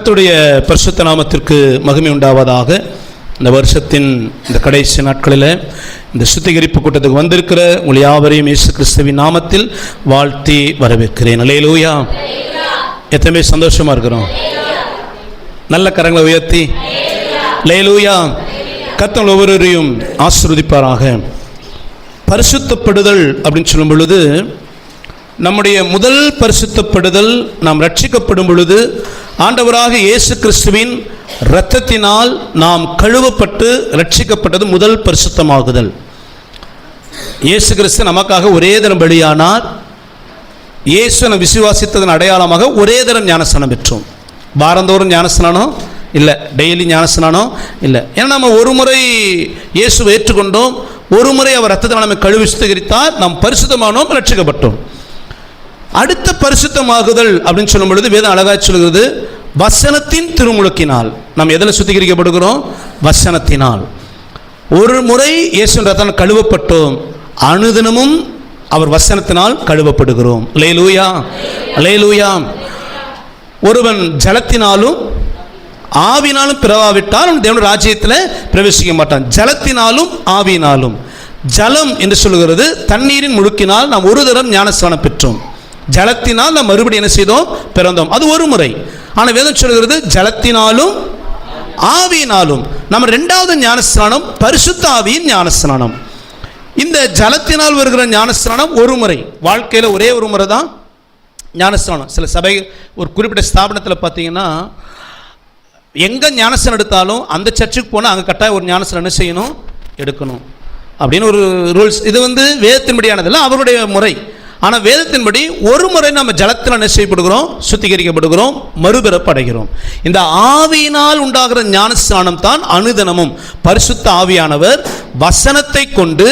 கத்துடைய பரிசுத்த நாமத்திற்கு மகிமை உண்டாவதாக. இந்த வருஷத்தின் இந்த கடைசி நாட்களில் இந்த சுத்திகரிப்பு கூட்டத்துக்கு வந்திருக்கிற உங்கள் யாவரையும் இயேசு கிறிஸ்துவின் நாமத்தில் வாழ்த்தி வரவேற்கிறேன். அலையலூயா எத்தனை சந்தோஷமாக இருக்கிறோம்? நல்ல கரங்களை உயர்த்தி. லேலூயா கத்தங்கள் ஒவ்வொருவரையும் ஆசிர்வதிப்பாராக. பரிசுத்தப்படுதல் அப்படின்னு சொல்லும் பொழுது நம்முடைய முதல் பரிசுத்தப்படுதல் நாம் ரட்சிக்கப்படும் பொழுது ஆண்டவராக இயேசு கிறிஸ்துவின் இரத்தத்தினால் நாம் கழுவப்பட்டு ரட்சிக்கப்பட்டது முதல் பரிசுத்தமாகுதல். இயேசு கிறிஸ்து நமக்காக ஒரே தினம் பலியானார். இயேசுனை விசுவாசித்ததன் அடையாளமாக ஒரே தரம் ஞானஸ்நானம் பெற்றோம். வாரந்தோறும் ஞானஸ்நானம் இல்லை டெய்லி ஞானஸ்நானம் இல்லை. ஏன்னா நம்ம ஒரு முறை இயேசுவை ஏற்றுக்கொண்டோம். ஒரு முறை அவர் ரத்தத்தை நம்ம கழுவி சுத்திகரித்தார். நாம் பரிசுத்தமானோம் ரட்சிக்கப்பட்டோம் அடுத்த பரிசுத்தமாகுதல் அப்படின்னு சொல்லும் பொழுது வேதம் அழகாக சொல்கிறது வசனத்தின் திருமுழுக்கினால். நாம் எதில் சுத்திகரிக்கப்படுகிறோம்? வசனத்தினால். ஒரு முறை இயேசு ரத்தம் கழுவப்பட்டோம். அனுதினமும் அவர் வசனத்தினால் கழுவப்படுகிறோம். லேலூயா லேலூயா ஒருவன் ஜலத்தினாலும் ஆவினாலும் பிறவாவிட்டால் அவன் தேவனுடைய ராஜ்யத்தில் பிரவேசிக்க மாட்டான். ஜலத்தினாலும் ஆவினாலும். ஜலம் என்று சொல்லுகிறது தண்ணீரின் முழுக்கினால் நாம் ஒரு தரம் ஞானஸ்தானம் பெற்றோம். ஜலத்தினால் நாம் மறுபடியும் என்ன செய்தோம்? பிறந்தோம். அது ஒரு முறை. ஆனால் வேதம் சொல்கிறது ஜலத்தினாலும் ஆவியினாலும். நம்ம ரெண்டாவது ஞானஸ்நானம் பரிசுத்த ஆவியின் ஞானஸ்நானம். இந்த ஜலத்தினால் வருகிற ஞானஸ்நானம் ஒரு முறை. வாழ்க்கையில் ஒரே ஒரு முறை தான் ஞானஸ்நானம். சில சபை ஒரு குறிப்பிட்ட ஸ்தாபனத்தில் பார்த்தீங்கன்னா எங்கே ஞானஸ்தானம் எடுத்தாலும் அந்த சர்ச்சுக்கு போனால் அங்கே கட்டாயம் ஒரு ஞானஸ்தானம் என்ன செய்யணும்? எடுக்கணும். அப்படின்னு ஒரு ரூல்ஸ். இது வந்து வேதத்தின்படியானதில்லை அவருடைய முறை. ஆனால் வேதத்தின்படி ஒரு முறை நம்ம ஜலத்தில் என்ன செய்யப்படுகிறோம் சுத்திகரிக்கப்படுகிறோம் மறுபிறப்படைகிறோம். இந்த ஆவியினால் உண்டாகிற ஞானஸ்நானம் தான் அனுதனமும். பரிசுத்த ஆவியானவர் வசனத்தை கொண்டு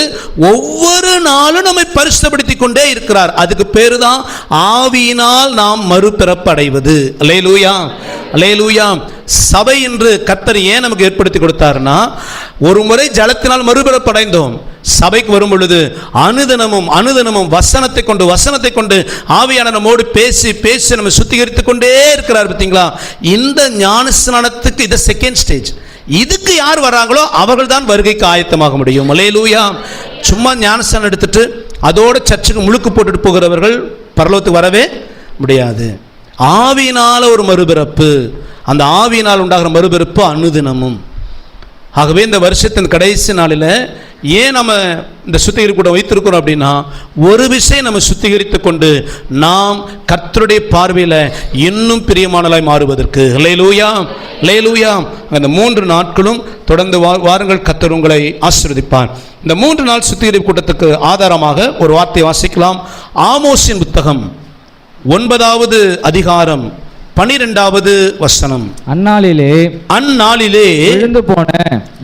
ஒவ்வொரு நாளும் நம்மை பரிசுத்தப்படுத்தி கொண்டே இருக்கிறார். அதுக்கு பேரு தான் ஆவியினால் நாம் மறுபிறப்படைவது. அலே லூயா அலே லூயா சபை என்று கத்தர் ஏன் நமக்கு ஏற்படுத்தி கொடுத்தாருன்னா ஒரு முறை ஜலத்தினால் மறுபிறப்படைந்தோம். சபைக்கு வரும் பொழுது அனுதினமும் அனுதினமும் வசனத்தை கொண்டு வசனத்தை கொண்டு ஆவியான நம்மோடு பேசி பேசி நம்ம சுத்திகரித்து கொண்டே இருக்கிறார் பார்த்தீங்களா? இந்த ஞானஸ்நானத்துக்கு இது செகண்ட் ஸ்டேஜ் இதுக்கு யார் வராங்களோ அவர்கள் தான் வருகைக்கு ஆயத்தமாக முடியும். மலையலூயா சும்மா ஞானஸ்தானம் எடுத்துட்டு அதோட சர்ச்சுக்கு முழுக்கு போட்டுட்டு போகிறவர்கள் பரலோகத்துக்கு வரவே முடியாது. ஆவியினால ஒரு மறுபிறப்பு அந்த ஆவியினால் உண்டாகிற மறுபிறப்பு அனுதினமும். ஆகவே இந்த வருஷத்தின் கடைசி நாளில் ஏன் நம்ம இந்த சுத்திகரிப்பு வைத்திருக்கிறோம் அப்படின்னா ஒரு விஷயம் நம்ம சுத்திகரித்து கொண்டு நாம் கர்த்தருடைய பார்வையில் இன்னும் பிரியமானலாய் மாறுவதற்கு. லேலூயா லேலூயா அந்த மூன்று நாட்களும் தொடர்ந்து வா வாருங்கள் கத்தர் உங்களை ஆசிர்வதிப்பார். இந்த மூன்று நாள் சுத்திகரிப்பு கூட்டத்துக்கு ஆதாரமாக ஒரு வார்த்தை வாசிக்கலாம். ஆமோஸின் புத்தகம் ஒன்பதாவது அதிகாரம் பனிரெண்டாவது வசனம். அந்நாளிலே அந்நாளிலே விழுந்து போன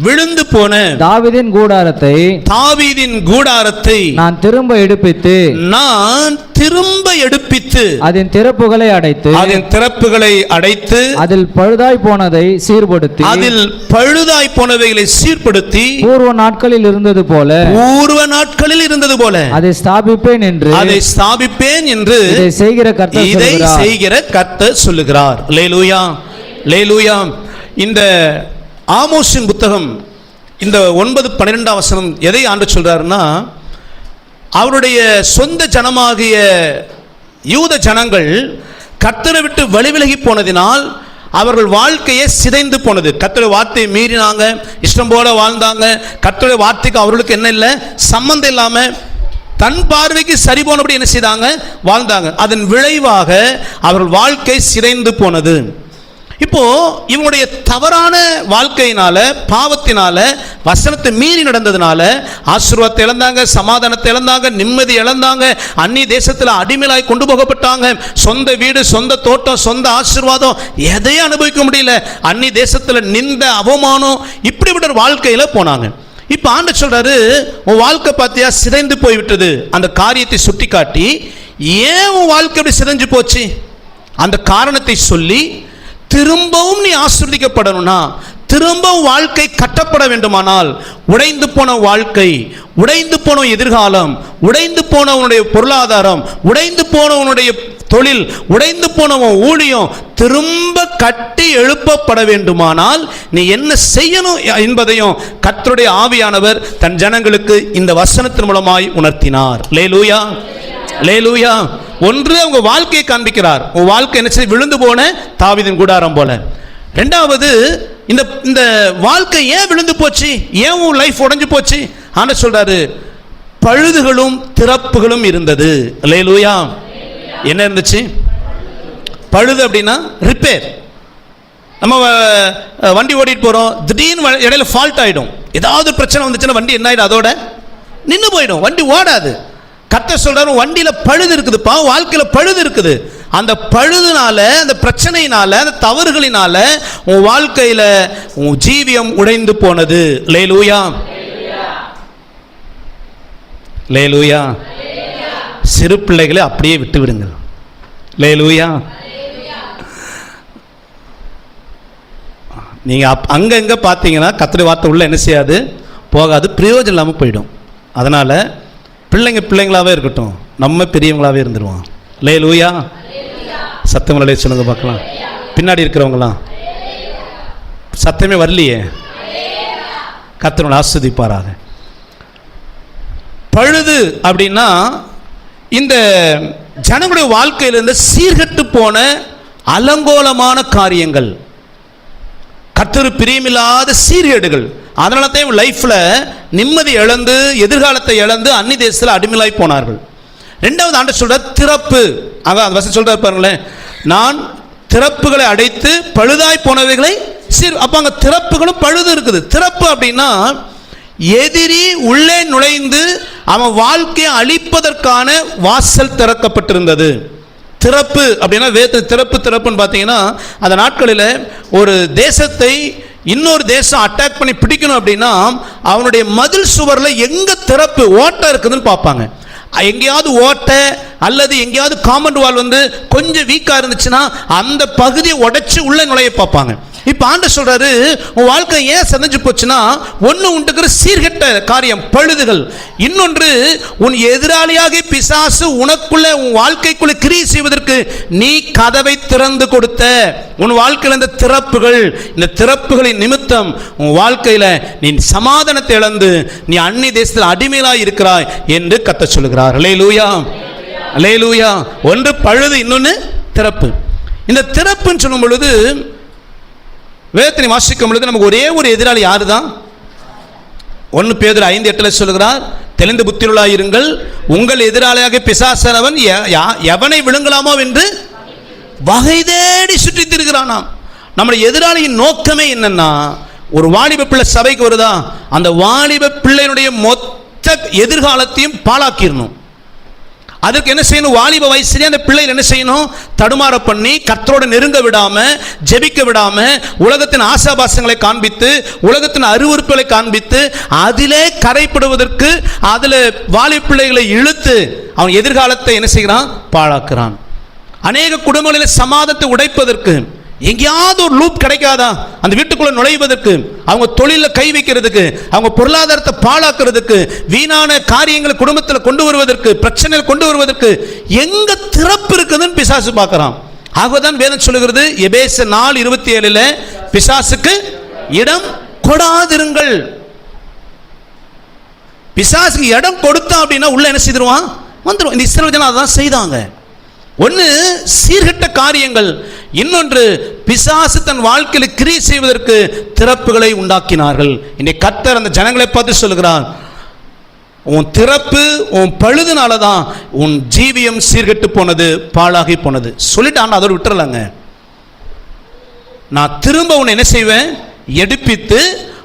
விழுந்து போன தாவீதின் கூடாரத்தை தாவீதின் கூடாரத்தை நான் திரும்ப எடுப்பித்து நான் திரும்ப எடுப்பித்து அதன் திறப்புகளை அடைத்து அதன் திறப்புகளை அடைத்து அதில் பழுதாய் போனதை சீர்படுத்தி அதில் பழுதாய் போனவைகளை சீர்படுத்தி பூர்வ நாட்களில் இருந்தது போல பூர்வ நாட்களில் இருந்தது போல அதை ஸ்தாபிப்பேன் என்று அதை ஸ்தாபிப்பேன் என்று இதை செய்கிற கர்த்தர் இதை செய்கிற கர்த்தர் சொல்லுகிறார். லேலூயா லேலூயா இந்த ஆமோஸின் புத்தகம் இந்த ஒன்பது பன்னிரெண்டாம் வசனம் எதை ஆண்டு சொல்றாருன்னா அவருடைய சொந்த ஜனமாகிய யூத ஜனங்கள் கத்தரை விட்டு வழி விலகி போனதினால் அவர்கள் வாழ்க்கையே சிதைந்து போனது. கத்தோட வார்த்தையை மீறினாங்க இஷ்டம் போல வாழ்ந்தாங்க. கத்தோட வார்த்தைக்கு அவர்களுக்கு என்ன இல்லை? சம்மந்தம் இல்லாமல் தன் பார்வைக்கு சரி போனபடி என்ன செய்தாங்க? வாழ்ந்தாங்க. அதன் விளைவாக அவர்கள் வாழ்க்கை சிதைந்து போனது. இப்போ இவங்களுடைய தவறான வாழ்க்கையினால பாவத்தினால வசனத்தை மீறி நடந்ததுனால ஆசீர்வாதத்தை இழந்தாங்க சமாதானத்தை இழந்தாங்க நிம்மதி இழந்தாங்க அந்நிய தேசத்தில் அடிமையாய் கொண்டு போகப்பட்டாங்க. சொந்த வீடு சொந்த தோட்டம் சொந்த ஆசீர்வாதம் எதையும் அனுபவிக்க முடியல. அந்நிய தேசத்தில் நிந்த அவமானம் இப்படிப்பட்ட ஒரு வாழ்க்கையில் போனாங்க. இப்போ ஆண்டு சொல்றாரு உன் வாழ்க்கை பார்த்தியா சிதைந்து போய்விட்டது. அந்த காரியத்தை சுட்டி காட்டி ஏன் உன் வாழ்க்கை அப்படி சிதைஞ்சு போச்சு? அந்த காரணத்தை சொல்லி திரும்பவும் நீ ஆசிர்வதிக்கப்படணும்னா திரும்பவும் வாழ்க்கை கட்டப்பட வேண்டுமானால் உடைந்து போன வாழ்க்கை உடைந்து போன எதிர்காலம் உடைந்து போனவனுடைய பொருளாதாரம் உடைந்து போனவனுடைய தொழில் உடைந்து போனவன் ஊழியம் திரும்ப கட்டி எழுப்பப்பட வேண்டுமானால் நீ என்ன செய்யணும் என்பதையும் கத்தருடைய ஆவியானவர் தன் ஜனங்களுக்கு இந்த வசனத்தின் மூலமாய் உணர்த்தினார். லேலூயா லேலூயா ஒன்று அவங்க வாழ்க்கையை காண்பிக்கிறார். உன் வாழ்க்கை என்ன விழுந்து போன தாவிதின் கூடாரம் போல. ரெண்டாவது இந்த இந்த வாழ்க்கை ஏன் விழுந்து போச்சு? ஏன் உன் லைஃப் உடஞ்சு போச்சு? ஆனால் சொல்றாரு பழுதுகளும் திறப்புகளும் இருந்தது. லேலூயா என்ன இருந்துச்சு? பழுது அப்படின்னா ரிப்பேர் நம்ம வண்டி ஓடிட்டு போகிறோம் திடீர்னு இடையில ஃபால்ட் ஆகிடும் ஏதாவது பிரச்சனை வந்துச்சுன்னா வண்டி என்ன ஆகிடும் அதோட நின்று போயிடும். வண்டி ஓடாது. கத்த சொல்றாரு வண்டியில் பழுது இருக்குதுப்பா வாழ்க்கையில் பழுது இருக்குது. அந்த பழுதுனால அந்த பிரச்சனையினால அந்த தவறுகளினால உன் வாழ்க்கையில் உன் ஜீவியம் உடைந்து போனது. லேலூயா லேலூயா சிறு பிள்ளைகளை அப்படியே விட்டு விடுங்கள். லேலூயா நீங்கள் அப் அங்கங்கே பார்த்தீங்கன்னா கத்திரி வார்த்தை உள்ள என்ன செய்யாது? போகாது பிரயோஜனம் இல்லாமல் போயிடும். அதனால் பிள்ளைங்க பிள்ளைங்களாவே இருக்கட்டும். நம்ம பெரியவங்களாவே இருந்துருவோம். லே லூயா சத்தங்களே சொல்லுங்க பார்க்கலாம். பின்னாடி இருக்கிறவங்களாம் சத்தமே வரலையே. கத்தனோட ஆஸ்வதிப்பாராக. பழுது அப்படின்னா இந்த ஜனங்களுடைய வாழ்க்கையிலிருந்து சீர்கெட்டு போன அலங்கோலமான காரியங்கள். கத்தரு பிரியமில்லாத சீர்கேடுகள். அதனால தான் லைஃப்பில் நிம்மதி இழந்து எதிர்காலத்தை இழந்து அந்நி தேசத்தில் அடிமையாய் போனார்கள். ரெண்டாவது ஆண்டு சொல்கிற திறப்பு. அதான் அந்த வசதி சொல்கிறார் பாருங்களேன். நான் திறப்புகளை அடைத்து பழுதாய் போனவைகளை சீர் அப்போ அங்கே திறப்புகளும் பழுது இருக்குது. திறப்பு அப்படின்னா எதிரி உள்ளே நுழைந்து அவன் வாழ்க்கையை அழிப்பதற்கான வாசல் திறக்கப்பட்டிருந்தது. திறப்பு அப்படின்னா வேத திறப்பு திறப்புன்னு பார்த்தீங்கன்னா அந்த நாட்களில் ஒரு தேசத்தை இன்னொரு தேசம் அட்டாக் பண்ணி பிடிக்கணும் அப்படின்னா அவனுடைய மதில் சுவரில் எங்கே திறப்பு ஓட்டை இருக்குதுன்னு பார்ப்பாங்க. எங்கேயாவது ஓட்டை அல்லது எங்கேயாவது காமன் வால் வந்து கொஞ்சம் வீக்காக இருந்துச்சுன்னா அந்த பகுதியை உடைச்சி உள்ள நுழைய பார்ப்பாங்க. இப்போ ஆண்டு சொல்றாரு உன் வாழ்க்கை ஏன் சதஞ்சு போச்சுன்னா ஒன்று உண்டுக்கிற சீர்கெட்ட காரியம் பழுதுகள். இன்னொன்று உன் எதிராளியாக பிசாசு உனக்குள்ள உன் வாழ்க்கைக்குள்ள கிரியை செய்வதற்கு நீ கதவை திறந்து கொடுத்த. உன் வாழ்க்கையில் இந்த திறப்புகள் இந்த திறப்புகளின் நிமித்தம் உன் வாழ்க்கையில் நீ சமாதானத்தை இழந்து நீ அந்நிய தேசத்தில் அடிமையிலாய் இருக்கிறாய் என்று கத்த லூயா லே லூயா ஒன்று பழுது இன்னொன்று திறப்பு. இந்த திறப்புன்னு சொல்லும் பொழுது வேதத்தினை வாசிக்கும் பொழுது நமக்கு ஒரே ஒரு எதிராளி யாரு தான் ஒன்று பேதர் ஐந்து எட்டில் சொல்கிறார் தெளிந்த புத்தியுள்ளாய் இருங்கள் உங்கள் எதிராளியாக பிசாசனவன் எவனை விழுங்கலாமோ என்று வகை தேடி சுற்றித் திருகிறானாம். நம்முடைய எதிராளியின் நோக்கமே என்னன்னா ஒரு வாலிப பிள்ளை சபைக்கு வருதா அந்த வாலிப பிள்ளையினுடைய மொத்த எதிர்காலத்தையும் பாழாக்கிடணும். அதுக்கு என்ன செய்யணும்? வாலிப வயசுலேயே அந்த பிள்ளைகள் என்ன செய்யணும்? தடுமாற பண்ணி கர்த்தரோட நெருங்க விடாம ஜெபிக்க விடாம உலகத்தின் ஆசாபாசங்களை காண்பித்து உலகத்தின் அருவருப்புகளை காண்பித்து அதிலே கரைப்படுவதற்கு அதில் வாலி பிள்ளைகளை இழுத்து அவன் எதிர்காலத்தை என்ன செய்கிறான்? பாழாக்குறான். அநேக குடும்பங்களில் சமாதத்தை உடைப்பதற்கு எங்கேயாவது ஒரு லூப் கிடைக்காதா? அந்த வீட்டுக்குள்ள நுழைவதற்கு அவங்க தொழிலில் கை வைக்கிறதுக்கு அவங்க பொருளாதாரத்தை பாழாக்குறதுக்கு வீணான காரியங்களை குடும்பத்தில் கொண்டு வருவதற்கு பிரச்சனைகள் கொண்டு வருவதற்கு எங்க திறப்பு இருக்குதுன்னு பிசாசு பார்க்கறான். ஆகதான் வேதம் சொல்லுகிறது எபேச நாள் இருபத்தி ஏழுல பிசாசுக்கு இடம் கொடாதிருங்கள். பிசாசுக்கு இடம் கொடுத்தா அப்படின்னா உள்ள என்ன செய்திருவான்? வந்துடும் இந்த இஸ்ரேல் ஜனம் அதான் செய்தாங்க. ஒன்று சீர்கெட்ட காரியங்கள் இன்னொன்று பிசாசு தன் வாழ்க்கையில் கிரி செய்வதற்கு திறப்புகளை உண்டாக்கினார்கள். இன்னைக்கு கத்தர் அந்த ஜனங்களை பார்த்து சொல்லுகிறார் உன் திறப்பு உன் பழுதுனால தான் உன் ஜீவியம் சீர்கெட்டு போனது பாழாகி போனது. சொல்லிட்டான் அதோடு விட்டுறலாங்க. நான் திரும்ப உன்னை என்ன செய்வேன்? எடுப்பித்து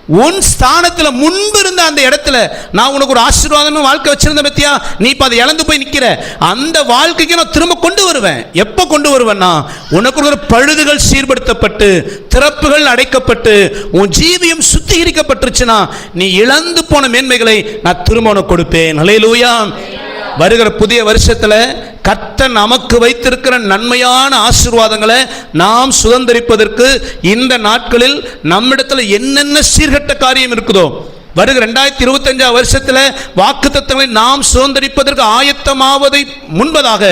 உன் ஸ்தானத்தில் முன்பு இருந்த அந்த இடத்துல நான் உனக்கு ஒரு ஆசீர்வாதம் வாழ்க்கை வச்சிருந்த பத்தியா? நீ இப்போ அதை இழந்து போய் நிற்கிற அந்த வாழ்க்கைக்கு நான் திரும்ப கொண்டு வருவேன். எப்போ கொண்டு வருவேன்னா உனக்கு ஒரு பழுதுகள் சீர்படுத்தப்பட்டு திறப்புகள் அடைக்கப்பட்டு உன் ஜீவியம் சுத்திகரிக்கப்பட்டுருச்சுன்னா நீ இழந்து போன மேன்மைகளை நான் திரும்ப உனக்கு கொடுப்பேன். நலையிலூயா வருகிற புதிய வருஷத்தில் கத்த நமக்கு வைத்திருக்கிற நன்மையான ஆசீர்வாதங்களை நாம் சுதந்திரிப்பதற்கு இந்த நாட்களில் நம்மிடத்தில் என்னென்ன சீர்கெட்ட காரியம் இருக்குதோ வருகிற ரெண்டாயிரத்தி இருபத்தஞ்சாம் வருஷத்தில் வாக்கு நாம் சுதந்திரிப்பதற்கு ஆயத்தமாவதை முன்பதாக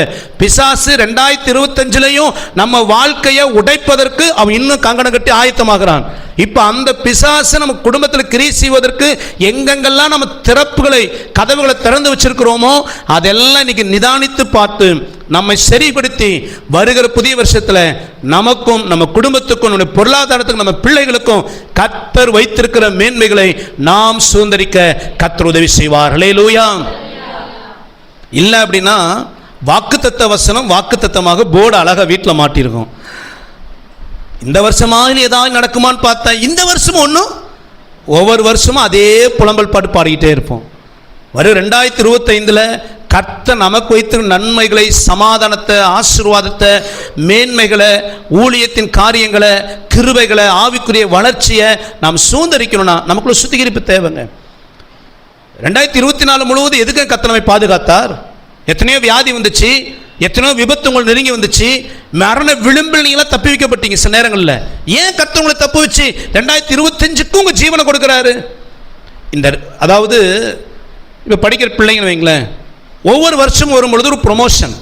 பிசாசு ரெண்டாயிரத்தி இருபத்தஞ்சிலையும் நம்ம வாழ்க்கையை உடைப்பதற்கு அவன் இன்னும் கங்கணம் கட்டி ஆயத்தமாகிறான். இப்போ அந்த பிசாசு நம்ம குடும்பத்தில் கிரி செய்வதற்கு எங்கெங்கெல்லாம் நம்ம திறப்புகளை கதவுகளை திறந்து வச்சிருக்கிறோமோ அதெல்லாம் இன்னைக்கு நிதானித்து பார்த்து நம்மை சரிப்படுத்தி வருகிற புதிய வருஷத்தில் நமக்கும் நம்ம குடும்பத்துக்கும் நம்முடைய பொருளாதாரத்துக்கும் நம்ம பிள்ளைகளுக்கும் கத்தர் வைத்திருக்கிற மேன்மைகளை நாம் சுதந்திரிக்க கத்தர் உதவி செய்வார்களே லூயா இல்லை அப்படின்னா வாக்குத்தத்த வசனம் வாக்குத்தத்தமாக போர்டு அழகாக வீட்டில் மாட்டியிருக்கும். இந்த வருஷமாக ஏதாவது நடக்குமான்னு பார்த்தா இந்த வருஷமும் ஒன்றும் ஒவ்வொரு வருஷமும் அதே புலம்பல் பாட்டு பாடிக்கிட்டே இருப்போம். வரும் ரெண்டாயிரத்தி இருபத்தைந்தில் கர்த்த நமக்கு வைத்திருக்கும் நன்மைகளை சமாதானத்தை ஆசீர்வாதத்தை மேன்மைகளை ஊழியத்தின் காரியங்களை கிருபைகளை ஆவிக்குரிய வளர்ச்சியை நாம் சுதந்திரிக்கணும்னா நமக்குள்ள சுத்திகரிப்பு தேவைங்க. ரெண்டாயிரத்தி இருபத்தி நாலு முழுவதும் எதுக்கு கத்தனமை பாதுகாத்தார்? எத்தனையோ வியாதி வந்துச்சு எத்தனையோ விபத்து உங்களை நெருங்கி வந்துச்சு மரண விளிம்பில் நீங்களாம் தப்பி வைக்கப்பட்டீங்க சில நேரங்களில். ஏன் கத்த உங்களை தப்பு வச்சு ரெண்டாயிரத்தி இருபத்தஞ்சுக்கும் உங்கள் ஜீவனை கொடுக்குறாரு? இந்த அதாவது இப்போ படிக்கிற பிள்ளைங்கன்னு வைங்களேன் ஒவ்வொரு வருஷமும் வரும் பொழுது ஒரு ப்ரொமோஷன்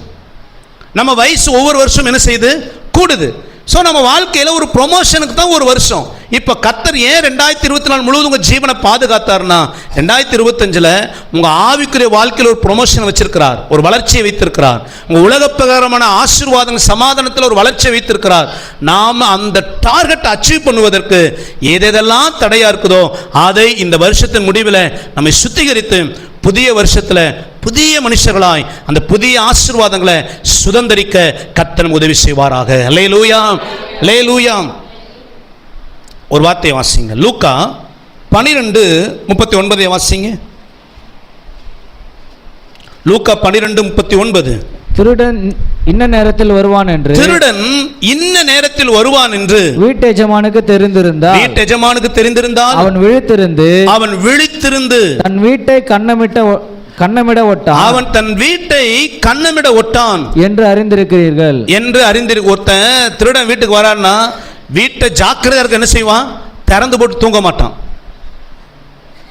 நம்ம வயசு ஒவ்வொரு வருஷம் என்ன செய்யுது? கூடுது. ஸோ நம்ம வாழ்க்கையில் ஒரு ப்ரொமோஷனுக்கு தான் ஒரு வருஷம். இப்போ கத்தர் ஏன் ரெண்டாயிரத்தி இருபத்தி நாலு முழுவதும் உங்கள் ஜீவனை பாதுகாத்தார்னா ரெண்டாயிரத்தி இருபத்தஞ்சில் உங்கள் ஆவிக்குரிய வாழ்க்கையில் ஒரு ப்ரொமோஷன் வச்சிருக்கிறார். ஒரு வளர்ச்சியை வைத்திருக்கிறார். உங்கள் உலகப்பிரகாரமான ஆசீர்வாதங்கள் சமாதானத்தில் ஒரு வளர்ச்சியை வைத்திருக்கிறார். நாம் அந்த டார்கெட் அச்சீவ் பண்ணுவதற்கு எதெல்லாம் தடையாக இருக்குதோ அதை இந்த வருஷத்தின் முடிவில் நம்மை சுத்திகரித்து புதிய வருஷத்தில் புதிய மனுஷர்களாய் அந்த புதிய ஆசீர்வாதங்களை சுதந்திரிக்க கத்தன் உதவி செய்வாராக. லே லூயா லே லூயா ஒரு வார்த்தையை வாசிங்க. லூக்கா பனிரெண்டு முப்பத்தி ஒன்பதை வாசிங்க. லூக்கா பனிரெண்டு முப்பத்தி ஒன்பது திருடன் இன்ன நேரத்தில் வருவான் என்று. திருடன் இன்ன நேரத்தில் வருவான் என்று. வீட்டு எஜமானுக்கு தெரிந்திருந்தால். வீட்டு எஜமானுக்கு தெரிந்திருந்தால். அவன் விழித்திருந்து. அவன் விழித்திருந்து. தன் வீட்டை கண்ணமிட்ட கண்ணமிட ஒட்டான். அவன் தன் வீட்டை கண்ணமிட ஒட்டான். என்று அறிந்திருக்கிறீர்கள். என்று அறிந்திரு ஒருத்தன் திருடன் வீட்டுக்கு வரான்னா வீட்டை ஜாக்கிரதையா இருக்க என்ன செய்வான்? திறந்து போட்டு தூங்க மாட்டான்.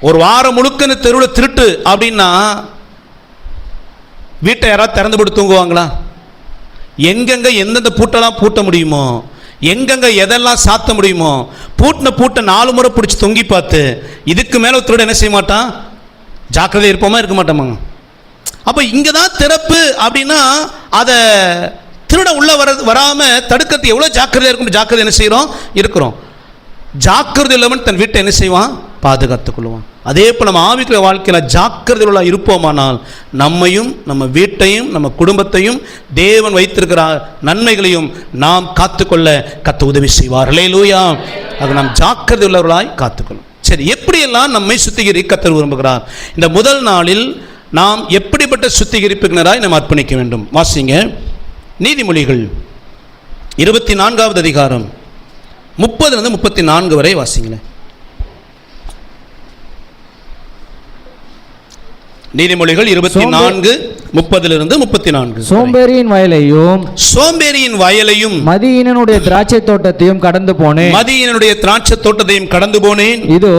ஒரு வாரம் முழுக்க இந்த தெருவில் திருட்டு அப்படின்னா வீட்டை யாராவது திறந்து போட்டு தூங்குவாங்களா? எங்கெங்க எந்தெந்த பூட்டெல்லாம் பூட்ட முடியுமோ எங்கெங்க எதெல்லாம் சாத்த முடியுமோ பூட்டின பூட்டை நாலு முறை பிடிச்சி தொங்கி பார்த்து இதுக்கு மேலே திருடன் என்ன செய்ய மாட்டான்? ஜாக்கிரதை இருப்போமா இருக்க மாட்டோமாங்க அப்போ இங்கே தான் திறப்பு அப்படின்னா அதை திருட உள்ள வர வராமல் தடுக்கிறது எவ்வளோ ஜாக்கிரதையாக இருக்கும் ஜாக்கிரதை என்ன செய்கிறோம் இருக்கிறோம். ஜாக்கிரதை இல்லாமல் தன் வீட்டை என்ன செய்வான்? பாதுகாத்துக் கொள்வான். அதே போல் நம்ம ஆவிக்கிற வாழ்க்கையில் ஜாக்கிரதை உள்ள இருப்போமானால் நம்மையும் நம்ம வீட்டையும் நம்ம குடும்பத்தையும் தேவன் வைத்திருக்கிற நன்மைகளையும் நாம் காத்துக்கொள்ள கத்த உதவி செய்வார். லூயா அது நாம் ஜாக்கிரதை உள்ளவர்களாய் காத்துக்கொள்ளும் சரி எப்படியெல்லாம் நம்மை சுத்திகரி கத்தர் விரும்புகிறார்? இந்த முதல் நாளில் நாம் எப்படிப்பட்ட சுத்திகரிப்பினராய் நாம் அர்ப்பணிக்க வேண்டும்? வாசிங்க. நீதிமொழிகள் இருபத்தி நான்காவது அதிகாரம் முப்பதுலேருந்து முப்பத்தி நான்கு வரை வாசிங்களேன். நீதிமொழிகள் இருபத்தி நான்கு முப்பதிலிருந்து முப்பத்தி நான்கு. சோம்பேறியின் வயலையும் சோம்பேறியின் வயலையும் மதியினனுடைய திராட்சை தோட்டத்தையும் கடந்து போனேன். மதியனுடைய திராட்சை தோட்டத்தையும் கடந்து போனேன். இதோ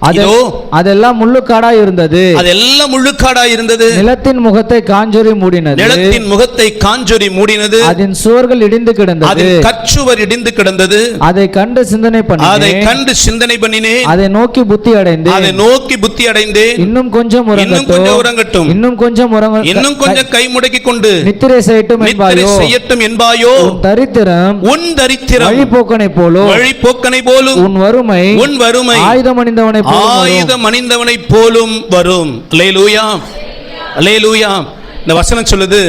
அது-. அதெல்லாம் முள்ளுக்காடா இருந்தது. அதெல்லாம் முள்ளுக்காடா இருந்தது. நிலத்தின் முகத்தை காஞ்சொரி மூடினது. நிலத்தின் முகத்தை காஞ்சொரி மூடினது. அதன் சுவர்கள் இடிந்து கிடந்தது. அதில் கச்சுவர் இடிந்து கிடந்தது. அதை கண்டு சிந்தனை அதை பண்ணி கண்டு சிந்தனை பண்ணினேன். அதை நோக்கி புத்தி அடைந்து அதை நோக்கி புத்தி அடைந்தேன். இன்னும் கொஞ்சம் இன்னும் கொஞ்சம் உறங்கட்டும். உறங்கட்டும் இன்னும் கொஞ்சம் உறங்க இன்னும் கொஞ்சம் கை முடக்கி கொண்டு. நித்திரை செய்யட்டும் நித்திரை என்பாயோ? செய்யட்டும் என்பாயோ? தரித்திரம் உன் தரித்திரம். வழிபோக்கனை போலும் வழிபோக்கனை போலும். உன் வறுமை உன் வறுமை. ஆயுதம் அணிந்தவனை. ஆயுதம் அணிந்தவனை போலும் வரும். லேலூயா லேலூயா இந்த வசனம் சொல்லுது